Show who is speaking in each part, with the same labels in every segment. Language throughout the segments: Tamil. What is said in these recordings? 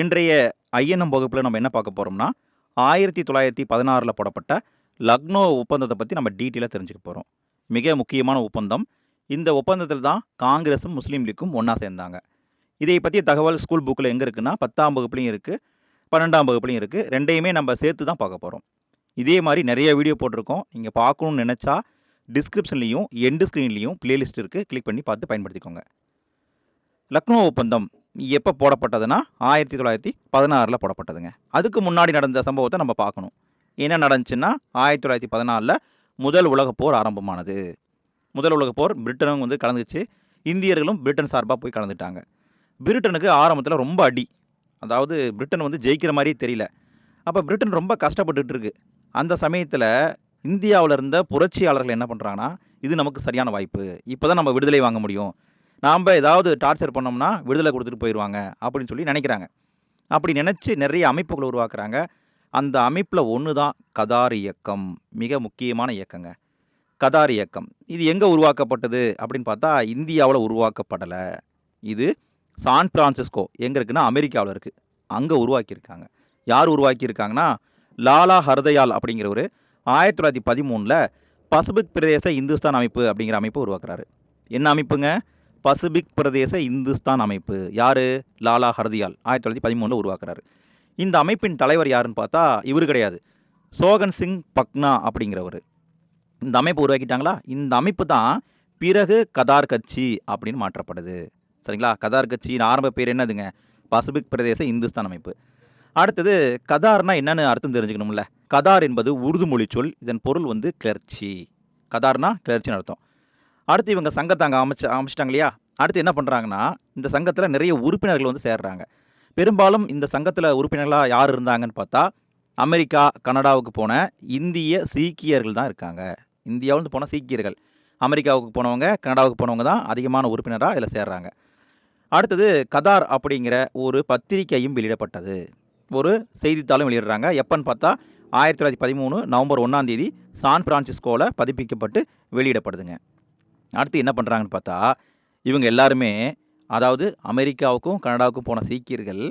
Speaker 1: இன்றைய ஐஎன்எம் வகுப்பில் நம்ம என்ன பார்க்க போகிறோம்னா ஆயிரத்தி தொள்ளாயிரத்தி பதினாறில் போடப்பட்ட லக்னோ ஒப்பந்தத்தை பற்றி நம்ம டீட்டெயிலாக தெரிஞ்சுக்க போகிறோம் மிக முக்கியமான ஒப்பந்தம். இந்த ஒப்பந்தத்தில் தான் காங்கிரஸும் முஸ்லீம் லீக்கும் ஒன்றா சேர்ந்தாங்க. இதை பற்றிய தகவல் ஸ்கூல் புக்கில் எங்கே இருக்குன்னா பத்தாம் வகுப்புலையும் இருக்குது பன்னெண்டாம் வகுப்புலையும் இருக்குது ரெண்டையுமே நம்ம சேர்த்து தான் பார்க்க போகிறோம் இதே மாதிரி நிறைய வீடியோ போட்டிருக்கோம். நீங்கள் பார்க்கணும்னு நினச்சா டிஸ்கிரிப்ஷன்லேயும் எண்டு ஸ்க்ரீன்லேயும் பிளேலிஸ்ட் இருக்குது கிளிக் பண்ணி பார்த்து பயன்படுத்திக்கோங்க. லக்னோ ஒப்பந்தம். எப்போ போடப்பட்டதுன்னா ஆயிரத்தி தொள்ளாயிரத்தி பதினாறில் போடப்பட்டதுங்க. அதுக்கு முன்னாடி நடந்த சம்பவத்தை நம்ம பார்க்கணும். என்ன நடந்துச்சுன்னா ஆயிரத்தி தொள்ளாயிரத்தி பதினாலில் முதல் உலகப் போர் ஆரம்பமானது. முதல் உலகப் போர் பிரிட்டனும் வந்து கலந்துச்சு. இந்தியர்களும் பிரிட்டன் சார்பாக போய் கலந்துட்டாங்க. பிரிட்டனுக்கு ஆரம்பத்தில் ரொம்ப அடி. அதாவது பிரிட்டன் வந்து ஜெயிக்கிற மாதிரியே தெரியல. அப்போ பிரிட்டன் ரொம்ப கஷ்டப்பட்டுட்டு இருக்கு. அந்த சமயத்தில் இந்தியாவில் இருந்த புரட்சியாளர்கள் என்ன பண்ணுறாங்கன்னா இது நமக்கு சரியான வாய்ப்பு. இப்போ தான் நம்ம விடுதலை வாங்க முடியும். நாம் ஏதாவது டார்ச்சர் பண்ணோம்னா விடுதலை கொடுத்துட்டு போயிடுவாங்க அப்படின்னு சொல்லி நினைக்கிறாங்க. அப்படி நினச்சி நிறைய அமைப்புகளை உருவாக்குறாங்க. அந்த அமைப்பில் ஒன்று தான் கதார் இயக்கம் மிக முக்கியமான இயக்கங்க. கதார் இயக்கம். இது எங்கே உருவாக்கப்பட்டது அப்படின்னு பார்த்தா இந்தியாவில் உருவாக்கப்படலை. இது சான் பிரான்சிஸ்கோ எங்கே இருக்குன்னா அமெரிக்காவில் இருக்குது அங்கே உருவாக்கியிருக்காங்க. யார் உருவாக்கியிருக்காங்கன்னா லாலா ஹர்தயால் அப்படிங்கிறவர் ஆயிரத்தி தொள்ளாயிரத்தி பதிமூணில் பசிபிக் பிரதேச இந்துஸ்தான் அமைப்பு அப்படிங்கிற அமைப்பு உருவாக்குறாரு. என்ன அமைப்புங்க? பசிபிக் பிரதேச இந்துஸ்தான் அமைப்பு. யார்? லாலா ஹர்தியால். ஆயிரத்தி தொள்ளாயிரத்தி பதிமூணில் உருவாக்குறாரு. இந்த அமைப்பின் தலைவர் யாருன்னு பார்த்தா இவர் கிடையாது. சோகன் சிங் பக்னா அப்படிங்கிறவர். இந்த அமைப்பு உருவாக்கிட்டாங்களா? இந்த அமைப்பு தான் பிறகு கதார் கட்சி அப்படின்னு மாற்றப்படுது. சரிங்களா? கதார் கட்சியின் ஆரம்ப பேர் என்னதுங்க? பசிபிக் பிரதேச இந்துஸ்தான் அமைப்பு. அடுத்தது கதார்னா என்னென்னு அர்த்தம் தெரிஞ்சுக்கணும்ல. கதார் என்பது உருது மொழி சொல் இதன் பொருள் வந்து கிளர்ச்சி. கதார்னா கிளர்ச்சின்னு அர்த்தம். அடுத்து இவங்க சங்கத்தை அங்கே அமைச்சு அமைச்சிட்டாங்க இல்லையா அடுத்து என்ன பண்ணுறாங்கன்னா இந்த சங்கத்தில் நிறைய உறுப்பினர்கள் வந்து சேர்றாங்க. பெரும்பாலும் இந்த சங்கத்தில் உறுப்பினர்களாக யார் இருந்தாங்கன்னு பார்த்தா அமெரிக்கா கனடாவுக்கு போன இந்திய சீக்கியர்கள் தான் இருக்காங்க. இந்தியாவிலேருந்து போன சீக்கியர்கள். அமெரிக்காவுக்கு போனவங்க கனடாவுக்கு போனவங்க தான் அதிகமான உறுப்பினராக இதில் சேர்றாங்க. அடுத்தது கதார் அப்படிங்கிற ஒரு பத்திரிக்கையும் வெளியிடப்பட்டது. ஒரு செய்தித்தாளும் வெளியிடுறாங்க. எப்போன்னு பார்த்தா ஆயிரத்தி தொள்ளாயிரத்தி பதிமூணு நவம்பர் ஒன்றாம் தேதி சான் பிரான்சிஸ்கோவில் பதிப்பிக்கப்பட்டு வெளியிடப்படுதுங்க. அடுத்து என்ன பண்ணுறாங்கன்னு பார்த்தா இவங்க எல்லாருமே அதாவது அமெரிக்காவுக்கும் கனடாவுக்கும் போன சீக்கியர்கள்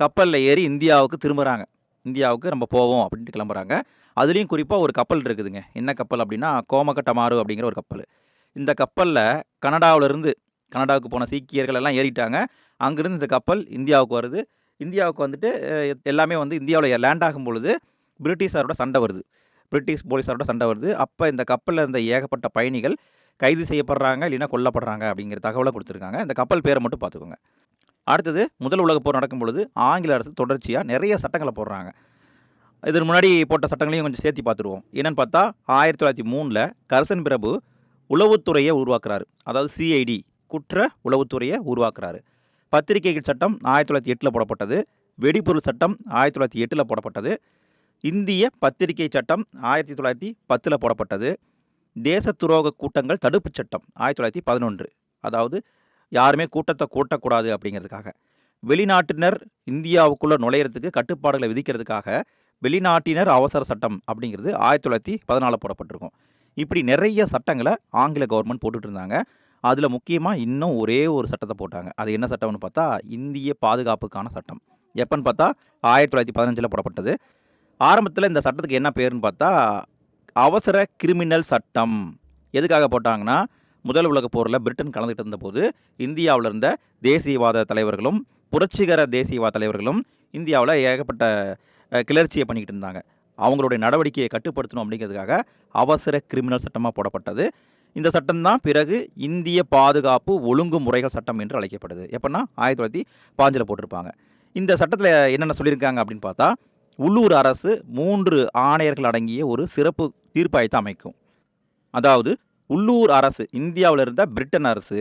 Speaker 1: கப்பலில் ஏறி இந்தியாவுக்கு திரும்புகிறாங்க இந்தியாவுக்கு நம்ம போவோம் அப்படின்ட்டு கிளம்புறாங்க. அதுலேயும் குறிப்பாக ஒரு கப்பல் இருக்குதுங்க. என்ன கப்பல் அப்படின்னா கோமகட்டமாறு அப்படிங்கிற ஒரு கப்பல். இந்த கப்பலில் கனடாவிலேருந்து கனடாவுக்கு போன சீக்கியர்கள் எல்லாம் ஏறிட்டாங்க. அங்கேருந்து இந்த கப்பல் இந்தியாவுக்கு வருது. இந்தியாவுக்கு வந்துட்டு எல்லாமே வந்து இந்தியாவில் லேண்ட் ஆகும் பொழுது பிரிட்டிஷாரோட சண்டை வருது. பிரிட்டிஷ் போலீஸாரோட சண்டை வருது. அப்போ இந்த கப்பலில் இருந்த ஏகப்பட்ட பயணிகள் கைது செய்யப்படுறாங்க இல்லைன்னா கொல்லப்படுறாங்க அப்படிங்கிற தகவலை கொடுத்துருக்காங்க. இந்த கப்பல் பேரை மட்டும் பார்த்துக்கோங்க. அடுத்தது முதல் உலகப் போர் நடக்கும் பொழுது ஆங்கில அரசு தொடர்ச்சியாக நிறைய சட்டங்களை போடுறாங்க. இதற்கு முன்னாடி போட்ட சட்டங்களையும் கொஞ்சம் சேர்த்து பார்த்துருவோம். என்னென்னு பார்த்தா ஆயிரத்தி தொள்ளாயிரத்தி மூணில் கரசன் பிரபு உளவுத்துறையை உருவாக்குறாரு. அதாவது சிஐடி குற்ற உளவுத்துறையை உருவாக்குறாரு. பத்திரிகைகள் சட்டம் ஆயிரத்தி தொள்ளாயிரத்தி எட்டில் போடப்பட்டது. வெடிபொருள் சட்டம் ஆயிரத்தி தொள்ளாயிரத்தி எட்டில் போடப்பட்டது. இந்திய பத்திரிகை சட்டம் ஆயிரத்தி தொள்ளாயிரத்தி பத்தில் போடப்பட்டது. தேச துரோக கூட்டங்கள் தடுப்புச் சட்டம் ஆயிரத்தி தொள்ளாயிரத்தி பதினொன்று. அதாவது யாருமே கூட்டத்தை கூட்டக்கூடாது அப்படிங்கிறதுக்காக. வெளிநாட்டினர் இந்தியாவுக்குள்ளே நுழையிறதுக்கு கட்டுப்பாடுகளை விதிக்கிறதுக்காக வெளிநாட்டினர் அவசர சட்டம் அப்படிங்கிறது ஆயிரத்தி தொள்ளாயிரத்தி பதினாலில் போடப்பட்டிருக்கும். இப்படி நிறைய சட்டங்களை ஆங்கில கவர்மெண்ட் போட்டுட்டு இருந்தாங்க அதில் முக்கியமாக இன்னும் ஒரே ஒரு சட்டத்தை போட்டாங்க. அது என்ன சட்டம்னு பார்த்தா இந்திய பாதுகாப்புக்கான சட்டம். எப்போன்னு பார்த்தா ஆயிரத்தி தொள்ளாயிரத்தி பதினஞ்சில் போடப்பட்டது. ஆரம்பத்தில் இந்த சட்டத்துக்கு என்ன பேருன்னு பார்த்தா அவசர கிரிமினல் சட்டம். எதுக்காக போட்டாங்கன்னா முதல் உலகப் போரில் பிரிட்டன் கலந்துகிட்டு இருந்தபோது இந்தியாவில் இருந்த தேசியவாத தலைவர்களும் புரட்சிகர தேசியவாத தலைவர்களும் இந்தியாவில் ஏகப்பட்ட கிளர்ச்சியை பண்ணிக்கிட்டு இருந்தாங்க. அவங்களுடைய நடவடிக்கையை கட்டுப்படுத்தணும் அப்படிங்கிறதுக்காக அவசர கிரிமினல் சட்டமாக போடப்பட்டது. இந்த சட்டம்தான் பிறகு இந்திய பாதுகாப்பு ஒழுங்குமுறைகள் சட்டம் என்று அழைக்கப்படுது. எப்படின்னா ஆயிரத்தி தொள்ளாயிரத்தி பாஞ்சில் போட்டிருப்பாங்க. இந்த சட்டத்தில் என்னென்ன சொல்லியிருக்காங்க அப்படின்னு பார்த்தா உள்ளூர் அரசு மூன்று ஆணையர்கள் அடங்கிய ஒரு சிறப்பு தீர்ப்பாயத்தை அமைக்கும். அதாவது உள்ளூர் அரசு இந்தியாவில் இருந்த பிரிட்டன் அரசு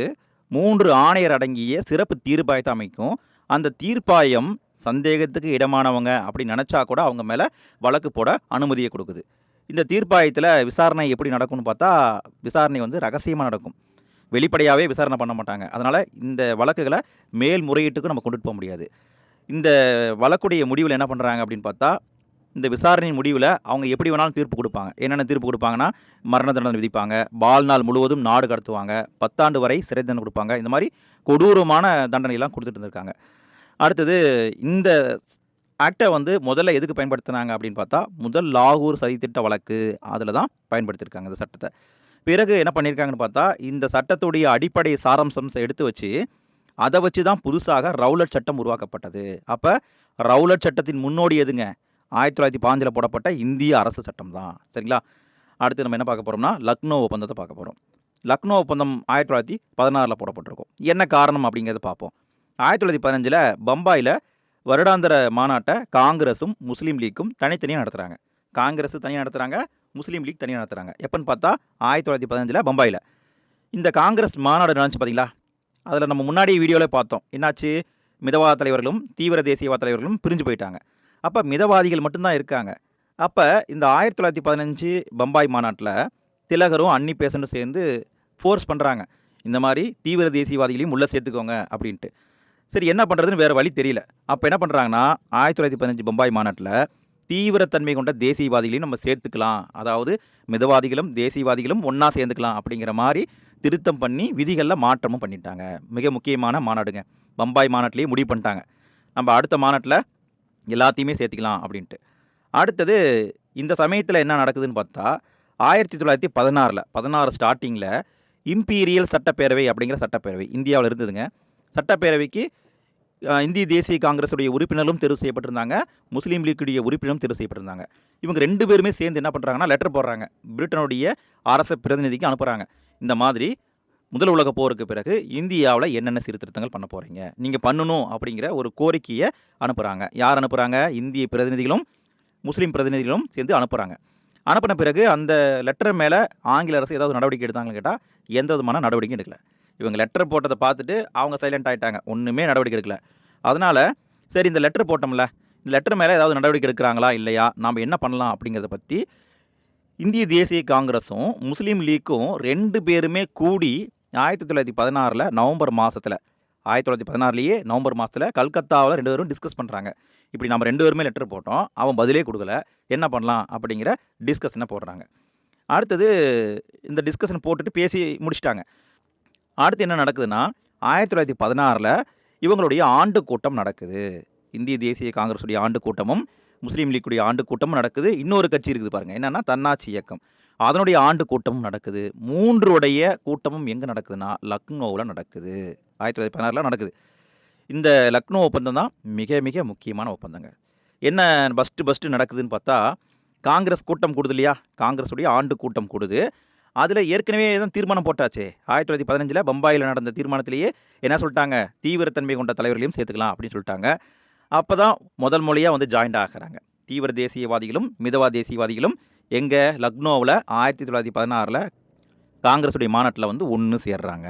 Speaker 1: மூன்று ஆணையர் அடங்கிய சிறப்பு தீர்ப்பாயத்தை அமைக்கும். அந்த தீர்ப்பாயம் சந்தேகத்துக்கு இடமானவங்க அப்படி நினச்சா கூட அவங்க மேலே வழக்கு போட அனுமதியை கொடுக்குது. இந்த தீர்ப்பாயத்தில் விசாரணை எப்படி நடக்கும்னு பார்த்தா விசாரணை வந்து ரகசியமாக நடக்கும். வெளிப்படையாகவே விசாரணை பண்ண மாட்டாங்க. அதனால் இந்த வழக்குகளை மேல்முறையீட்டுக்கு நம்ம கொண்டுட்டு போக முடியாது. இந்த வழக்குடைய முடிவில் என்ன பண்ணுறாங்க அப்படின்னு பார்த்தா இந்த விசாரணையின் முடிவில் அவங்க எப்படி வேணாலும் தீர்ப்பு கொடுப்பாங்க. என்னென்ன தீர்ப்பு கொடுப்பாங்கன்னா மரண தண்டனை விதிப்பாங்க வாழ்நாள் முழுவதும் நாடு கடத்துவாங்க பத்தாண்டு வரை சிறை தண்டனை கொடுப்பாங்க. இந்த மாதிரி கொடூரமான தண்டனையெல்லாம் கொடுத்துட்டு இருந்திருக்காங்க. அடுத்தது இந்த ஆக்டை வந்து முதல்ல எதுக்கு பயன்படுத்தினாங்க அப்படின்னு பார்த்தா முதல் லாகூர் சதித்திட்ட வழக்கு அதில் தான் பயன்படுத்தியிருக்காங்க இந்த சட்டத்தை. பிறகு என்ன பண்ணியிருக்காங்கன்னு பார்த்தா இந்த சட்டத்துடைய அடிப்படை சாரம்சம்ஸை எடுத்து வச்சு அதை வச்சு தான் புதுசாக ரவுலட் சட்டம் உருவாக்கப்பட்டது. அப்போ ரவுலட் சட்டத்தின் முன்னோடி எதுங்க? ஆயிரத்தி தொள்ளாயிரத்தி பாஞ்சில் போடப்பட்ட இந்திய அரசு சட்டம் தான். சரிங்களா? அடுத்து நம்ம என்ன பார்க்க போகிறோம்னா லக்னோ ஒப்பந்தத்தை பார்க்க போகிறோம் லக்னோ ஒப்பந்தம் ஆயிரத்தி தொள்ளாயிரத்தி பதினாறில் போடப்பட்டிருக்கும். என்ன காரணம் அப்படிங்கிறத பார்ப்போம். ஆயிரத்தி தொள்ளாயிரத்தி பதினஞ்சில் பம்பாயில் வருடாந்திர மாநாட்டை காங்கிரஸும் முஸ்லீம் லீக்கும் தனித்தனியாக நடத்துகிறாங்க காங்கிரஸ் தனியாக நடத்துகிறாங்க முஸ்லீம் லீக் தனியாக நடத்துகிறாங்க எப்போன்னு பார்த்தா ஆயிரத்தி தொள்ளாயிரத்தி பதினஞ்சில் பம்பாயில். இந்த காங்கிரஸ் மாநாடு நடந்துச்சு பார்த்தீங்களா அதில் நம்ம முன்னாடி வீடியோவில் பார்த்தோம். என்னாச்சு? மிதவாத தலைவர்களும் தீவிர தேசியவாத தலைவர்களும் பிரிஞ்சு போயிட்டாங்க. அப்போ மிதவாதிகள் மட்டும்தான் இருக்காங்க. அப்போ இந்த ஆயிரத்தி தொள்ளாயிரத்தி பதினஞ்சு பம்பாய் மாநாட்டில் திலகரும் அன்னி பேசண்டும் சேர்ந்து ஃபோர்ஸ் பண்ணுறாங்க இந்த மாதிரி தீவிர தேசியவாதிகளையும் உள்ளே சேர்த்துக்கோங்க அப்படின்ட்டு. சரி என்ன பண்ணுறதுன்னு வேறு வழி தெரியல. அப்போ என்ன பண்ணுறாங்கன்னா ஆயிரத்தி தொள்ளாயிரத்தி பதினஞ்சு பம்பாய் மாநாட்டில் தீவிரத்தன்மை கொண்ட தேசியவாதிகளையும் நம்ம சேர்த்துக்கலாம். அதாவது மிதவாதிகளும் தேசியவாதிகளும் ஒன்றா சேர்ந்துக்கலாம் அப்படிங்கிற மாதிரி திருத்தம் பண்ணி விதிகளில் மாற்றமும் பண்ணிட்டாங்க. மிக முக்கியமான மாநாடுங்க. பம்பாய் மாநாட்டிலேயே முடிவு பண்ணிட்டாங்க. நம்ம அடுத்த மாநாட்டில் எல்லாத்தையுமே சேர்த்துக்கலாம் அப்படின்ட்டு. அடுத்தது இந்த சமயத்தில் என்ன நடக்குதுன்னு பார்த்தா ஆயிரத்தி தொள்ளாயிரத்தி பதினாறில் பதினாறு ஸ்டார்டிங்கில் இம்பீரியல் சட்டப்பேரவை அப்படிங்கிற சட்டப்பேரவை இந்தியாவில் இருந்ததுங்க. சட்டப்பேரவைக்கு இந்திய தேசிய காங்கிரஸுடைய உறுப்பினர்களும் தேர்வு செய்யப்பட்டிருந்தாங்க. முஸ்லீம் லீக்குடைய உறுப்பினரும் தேர்வு செய்யப்பட்டிருந்தாங்க. இவங்க ரெண்டு பேருமே சேர்ந்து என்ன பண்ணுறாங்கன்னா லெட்டர் போடுறாங்க. பிரிட்டனுடைய அரச பிரதிநிதிக்கு அனுப்புகிறாங்க இந்த மாதிரி முதல் உலக போருக்கு பிறகு இந்தியாவில் என்னென்ன சீர்திருத்தங்கள் பண்ண போகிறீங்க நீங்கள் பண்ணணும் அப்படிங்கிற ஒரு கோரிக்கையை அனுப்புகிறாங்க யார் அனுப்புகிறாங்க இந்திய பிரதிநிதிகளும் முஸ்லீம் பிரதிநிதிகளும் சேர்ந்து அனுப்புகிறாங்க அனுப்பின பிறகு அந்த லெட்டர் மேலே ஆங்கில அரசு ஏதாவது நடவடிக்கை எடுத்தாங்கன்னு கேட்டால் எந்த விதமான நடவடிக்கையும் எடுக்கல. இவங்க லெட்டர் போட்டதை பார்த்துட்டு அவங்க சைலண்ட் ஆகிட்டாங்க ஒன்றுமே நடவடிக்கை எடுக்கல. அதனால் சரி இந்த லெட்டர் போட்டோம்ல. இந்த லெட்டர் மேலே ஏதாவது நடவடிக்கை எடுக்கிறாங்களா? இல்லையா? நாம் என்ன பண்ணலாம் அப்படிங்கிறத பற்றி இந்திய தேசிய காங்கிரஸும் முஸ்லீம் லீக்கும் ரெண்டு பேருமே கூடி ஆயிரத்தி தொள்ளாயிரத்தி பதினாறில் நவம்பர் மாதத்தில் ஆயிரத்தி தொள்ளாயிரத்தி பதினாறுலேயே நவம்பர் மாதத்தில் கல்கத்தாவில் ரெண்டு பேரும் டிஸ்கஸ் பண்ணுறாங்க இப்படி நம்ம ரெண்டு பேருமே லெட்டர் போட்டோம் அவன் பதிலே கொடுக்கல என்ன பண்ணலாம் அப்படிங்கிற டிஸ்கஷனை போடுறாங்க. அடுத்தது இந்த டிஸ்கஷன் போட்டுட்டு பேசி முடிச்சிட்டாங்க. அடுத்து என்ன நடக்குதுன்னா ஆயிரத்தி தொள்ளாயிரத்தி பதினாறில் இவங்களுடைய ஆண்டு கூட்டம் நடக்குது. இந்திய தேசிய காங்கிரஸுடைய ஆண்டு கூட்டமும் முஸ்லீம் லீக்குடைய ஆண்டு கூட்டமும் நடக்குது. இன்னொரு கட்சி இருக்குது பாருங்கள் என்னென்னா தன்னாட்சி இயக்கம். அதனுடைய ஆண்டு கூட்டமும் நடக்குது. மூன்றுடைய கூட்டமும் எங்கே நடக்குதுன்னா லக்னோவில் நடக்குது. ஆயிரத்தி தொள்ளாயிரத்தி பதினாறில் நடக்குது. இந்த லக்னோ ஒப்பந்தம் தான் மிக மிக முக்கியமான ஒப்பந்தங்க. என்ன ஃபஸ்ட்டு ஃபஸ்ட்டு நடக்குதுன்னு பார்த்தா காங்கிரஸ் கூட்டம் கூடுது இல்லையா? காங்கிரஸுடைய ஆண்டு கூட்டம் கூடுது. அதில் ஏற்கனவே தான் தீர்மானம் போட்டாச்சே. ஆயிரத்தி தொள்ளாயிரத்தி பதினஞ்சில் பம்பாயில் நடந்த தீர்மானத்திலேயே என்ன சொல்லிட்டாங்க? தீவிரத்தன்மை கொண்ட தலைவர்களையும் சேர்த்துக்கலாம் அப்படின்னு சொல்லிட்டாங்க. அப்போ தான் முதல் மொழியாக வந்து ஜாயிண்ட் ஆகிறாங்க. தீவிர தேசியவாதிகளும் மிதவா தேசியவாதிகளும் எங்கே லக்னோவில் ஆயிரத்தி தொள்ளாயிரத்தி பதினாறில் காங்கிரஸுடைய மாநாட்டில் வந்து ஒன்று சேர்றாங்க.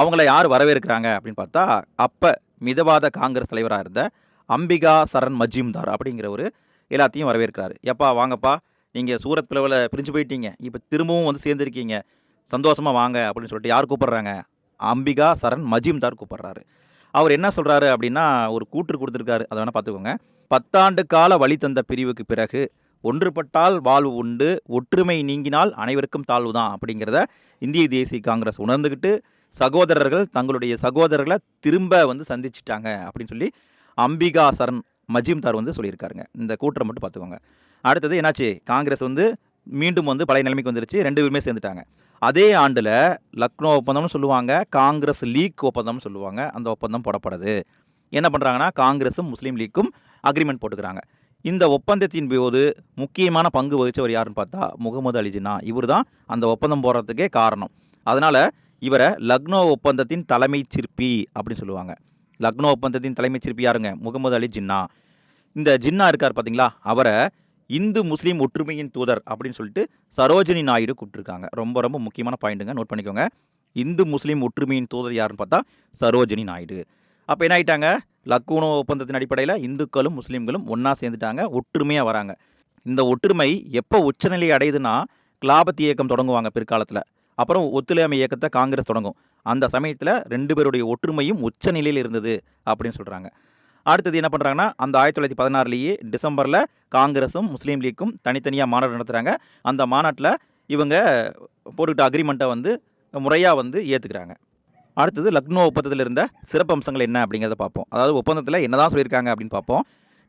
Speaker 1: அவங்கள யார் வரவேற்கிறாங்க அப்படின்னு பார்த்தா அப்போ மிதவாத காங்கிரஸ் தலைவராக இருந்த அம்பிகா சரண் மஜிம்தார் அப்படிங்கிறவர் எல்லாத்தையும் வரவேற்கிறாரு. எப்பா வாங்கப்பா நீங்கள் சூரத் பிளவில் பிரிஞ்சு போயிட்டீங்க. இப்போ திரும்பவும் வந்து சேர்ந்துருக்கீங்க. சந்தோஷமாக வாங்க அப்படின்னு சொல்லிட்டு யார் கூப்பிட்றாங்க? அம்பிகா சரண் மஜீம்தார் கூப்பிட்றாரு. அவர் என்ன சொல்கிறாரு அப்படின்னா ஒரு கூற்று கொடுத்துருக்காரு. அதை வேணால் பார்த்துக்கோங்க. பத்தாண்டு கால வழி தந்த பிரிவுக்கு பிறகு ஒன்றுபட்டால் வாழ்வு உண்டு ஒற்றுமை நீங்கினால் அனைவருக்கும் தாழ்வு தான் அப்படிங்கிறத இந்திய தேசிய காங்கிரஸ் உணர்ந்துக்கிட்டு சகோதரர்கள் தங்களுடைய சகோதரர்களை திரும்ப வந்து சந்திச்சிட்டாங்க அப்படின்னு சொல்லி அம்பிகா சரண் மஜிம்தார் வந்து சொல்லியிருக்காருங்க. இந்த கூற்றை மட்டும் பார்த்துக்கோங்க. அடுத்தது என்னாச்சு? காங்கிரஸ் வந்து மீண்டும் வந்து பழைய நிலைமைக்கு வந்துருச்சு. ரெண்டு பேருமே சேர்ந்துட்டாங்க. அதே ஆண்டில் லக்னோ ஒப்பந்தம்னு சொல்லுவாங்க காங்கிரஸ் லீக் ஒப்பந்தம்னு சொல்லுவாங்க அந்த ஒப்பந்தம் போடப்படுது. என்ன பண்ணுறாங்கன்னா காங்கிரஸும் முஸ்லீம் லீக்கும் அக்ரிமெண்ட் போட்டுக்கிறாங்க. இந்த ஒப்பந்தத்தின் போது முக்கியமான பங்கு வகித்தவர் யாருன்னு பார்த்தா முகமது அலி ஜின்னா இவர் தான் அந்த ஒப்பந்தம் போடுறதுக்கே காரணம். அதனால் இவரை லக்னோ ஒப்பந்தத்தின் தலைமை சிற்பி அப்படின்னு சொல்லுவாங்க. லக்னோ ஒப்பந்தத்தின் தலைமை சிற்பி யாருங்க? முகமது அலி ஜின்னா. இந்த ஜின்னா இருக்கார் பார்த்தீங்களா அவரை இந்து முஸ்லீம் ஒற்றுமையின் தூதர் அப்படின்னு சொல்லிட்டு சரோஜினி நாயுடு கூப்பிட்டுருக்காங்க. ரொம்ப ரொம்ப முக்கியமான பாயிண்ட்டுங்க. நோட் பண்ணிக்கோங்க. இந்து முஸ்லீம் ஒற்றுமையின் தூதர் யாருன்னு பார்த்தா சரோஜினி நாயுடு. அப்போ என்ன ஆகிட்டாங்க லக்னோ ஒப்பந்தத்தின் அடிப்படையில் இந்துக்களும் முஸ்லீம்களும் ஒன்றா சேர்ந்துட்டாங்க. ஒற்றுமையாக வராங்க. இந்த ஒற்றுமை எப்போ உச்சநிலை அடையுதுன்னா கிலாபத் இயக்கம் தொடங்குவாங்க பிற்காலத்தில். அப்புறம் ஒத்துழையாமை இயக்கத்தை காங்கிரஸ் தொடங்கும். அந்த சமயத்தில் ரெண்டு பேருடைய ஒற்றுமையும் உச்சநிலையில் இருந்தது அப்படின்னு சொல்கிறாங்க அடுத்தது என்ன பண்ணுறாங்கன்னா அந்த ஆயிரத்தி தொள்ளாயிரத்தி பதினாறுலேயே டிசம்பரில் காங்கிரஸும் முஸ்லீம் லீக்கும் தனித்தனியாக மாநாடு நடத்துகிறாங்க அந்த மாநாட்டில் இவங்க போட்டுக்கிட்ட அக்ரிமெண்ட்டை வந்து முறையாக வந்து ஏற்றுக்கிறாங்க அடுத்தது லக்னோ ஒப்பந்தத்தில் இருந்த சிறப்பு அம்சங்கள் என்ன அப்படிங்கிறத பார்ப்போம். அதாவது ஒப்பந்தத்தில் என்னதான் சொல்லியிருக்காங்க அப்படின்னு பார்ப்போம்.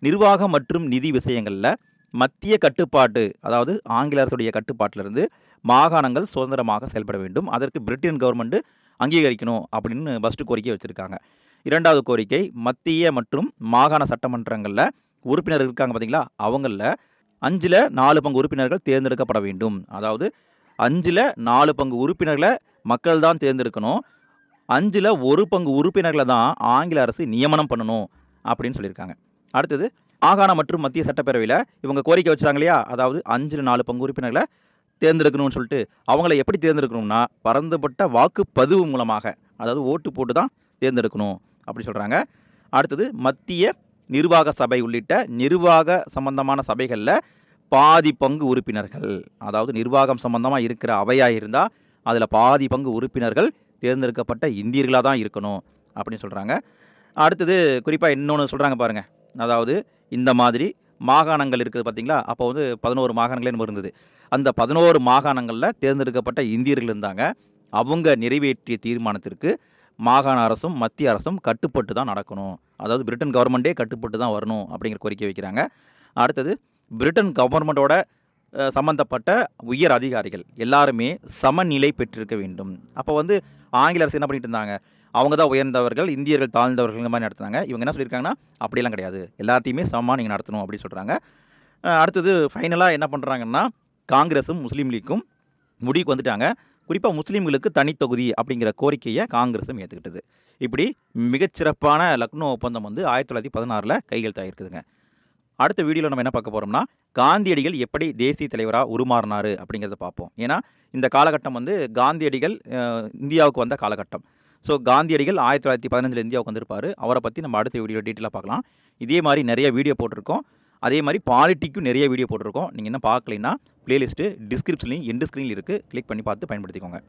Speaker 1: நிர்வாகம் மற்றும் நிதி விஷயங்களில் மத்திய கட்டுப்பாட்டு அதாவது ஆங்கில அரசுடைய கட்டுப்பாட்டிலிருந்து மாகாணங்கள் சுதந்திரமாக செயல்பட வேண்டும். அதற்கு பிரிட்டன் கவர்மெண்ட் அங்கீகரிக்கணும் அப்படின்னு ஃபஸ்ட்டு கோரிக்கை வச்சுருக்காங்க. இரண்டாவது கோரிக்கை மத்திய மற்றும் மாகாண சட்டமன்றங்களில் உறுப்பினர்கள் இருக்காங்க பார்த்தீங்களா அவங்களில் அஞ்சில் நாலு பங்கு உறுப்பினர்கள் தேர்ந்தெடுக்கப்பட வேண்டும். அதாவது அஞ்சில் நாலு பங்கு உறுப்பினர்களை மக்கள் தான் தேர்ந்தெடுக்கணும். அஞ்சில் ஒரு பங்கு உறுப்பினர்களை தான் ஆங்கில அரசு நியமனம் பண்ணணும் அப்படின்னு சொல்லியிருக்காங்க. அடுத்தது மாகாண மற்றும் மத்திய சட்டப்பேரவையில் இவங்க கோரிக்கை வச்சாங்க இல்லையா? அதாவது அஞ்சில் நாலு பங்கு உறுப்பினர்களை தேர்ந்தெடுக்கணும்னு சொல்லிட்டு அவங்கள எப்படி தேர்ந்தெடுக்கணும்னா பரந்துபட்ட வாக்குப்பதிவு மூலமாக அதாவது ஓட்டு போட்டு தான் தேர்ந்தெடுக்கணும். அப்படி சொல்கிறாங்க அடுத்தது மத்திய நிர்வாக சபை உள்ளிட்ட நிர்வாக சம்பந்தமான சபைகளில் பாதி பங்கு உறுப்பினர்கள். அதாவது நிர்வாகம் சம்பந்தமாக இருக்கிற அவையாக இருந்தால் அதில் பாதி பங்கு உறுப்பினர்கள் தேர்ந்தெடுக்கப்பட்ட இந்தியர்களாக தான் இருக்கணும் அப்படின்னு சொல்கிறாங்க அடுத்தது குறிப்பாக இன்னொன்று சொல்கிறாங்க பாருங்கள் அதாவது இந்த மாதிரி மாகாணங்கள் இருக்குது பார்த்தீங்களா அப்போ வந்து பதினோரு மாகாணங்களே நம்ம இருந்தது. அந்த பதினோரு மாகாணங்களில் தேர்ந்தெடுக்கப்பட்ட இந்தியர்கள் இருந்தாங்க. அவங்க நிறைவேற்றிய தீர்மானத்திற்கு மாகாண அரசும் மத்திய அரசும் கட்டுப்பட்டு தான் நடக்கணும். அதாவது பிரிட்டன் கவர்மெண்ட்டே கட்டுப்பட்டு தான் வரணும் அப்படிங்கிற கோரிக்கை வைக்கிறாங்க. அடுத்தது பிரிட்டன் கவர்மெண்ட்டோட சம்மந்தப்பட்ட சம்பந்தப்பட்ட உயர் அதிகாரிகள் எல்லாருமே சமநிலை பெற்றிருக்க வேண்டும். அப்போ வந்து ஆங்கில அரசு என்ன பண்ணிட்டு இருந்தாங்க? அவங்க தான் உயர்ந்தவர்கள் இந்தியர்கள் தாழ்ந்தவர்கள் மாதிரி நடத்துனாங்க. இவங்க என்ன சொல்லியிருக்காங்கன்னா அப்படியெல்லாம் கிடையாது. எல்லாத்தையுமே சமமாக நீங்கள் நடத்தணும் அப்படின்னு சொல்கிறாங்க அடுத்தது ஃபைனலாக என்ன பண்ணுறாங்கன்னா காங்கிரஸும் முஸ்லீம் லீக்கும் முடிவுக்கு வந்துட்டாங்க. குறிப்பாக முஸ்லீம்களுக்கு தனித்தொகுதி அப்படிங்கிற கோரிக்கையை காங்கிரஸும் ஏற்றுக்கிட்டது இப்படி மிகச்சிறப்பான லக்னோ ஒப்பந்தம் வந்து ஆயிரத்தி தொள்ளாயிரத்தி பதினாறில் கையெழுத்தாயிருக்குதுங்க அடுத்த வீடியோவில் நம்ம என்ன பார்க்க போகிறோம்னா காந்தியடிகள் எப்படி தேசிய தலைவராக உருமாறினார் அப்படிங்கிறத பார்ப்போம். ஏன்னா இந்த காலகட்டம் வந்து காந்தியடிகள் இந்தியாவுக்கு வந்த காலகட்டம். ஸோ காந்தியடிகள் ஆயிரத்தி தொள்ளாயிரத்தி பதினஞ்சில் இந்தியாவுக்கு வந்திருப்பார். அவரை பற்றி நம்ம அடுத்த வீடியோ டீட்டெயிலாக பார்க்கலாம். இதே மாதிரி நிறைய வீடியோ போட்டிருக்கோம். அதே மாதிரி பாலிட்டிக்கும் நிறைய வீடியோ போட்டிருக்கோம். நீங்கள் என்ன பார்க்கலைன்னா ப்ளேலிஸ்ட்டு டிஸ்கிரிப்ஷன்லையும் எண்டு ஸ்க்ரீனில் இருக்குது கிளிக் பண்ணி பார்த்து பயன்படுத்திக்கோங்க.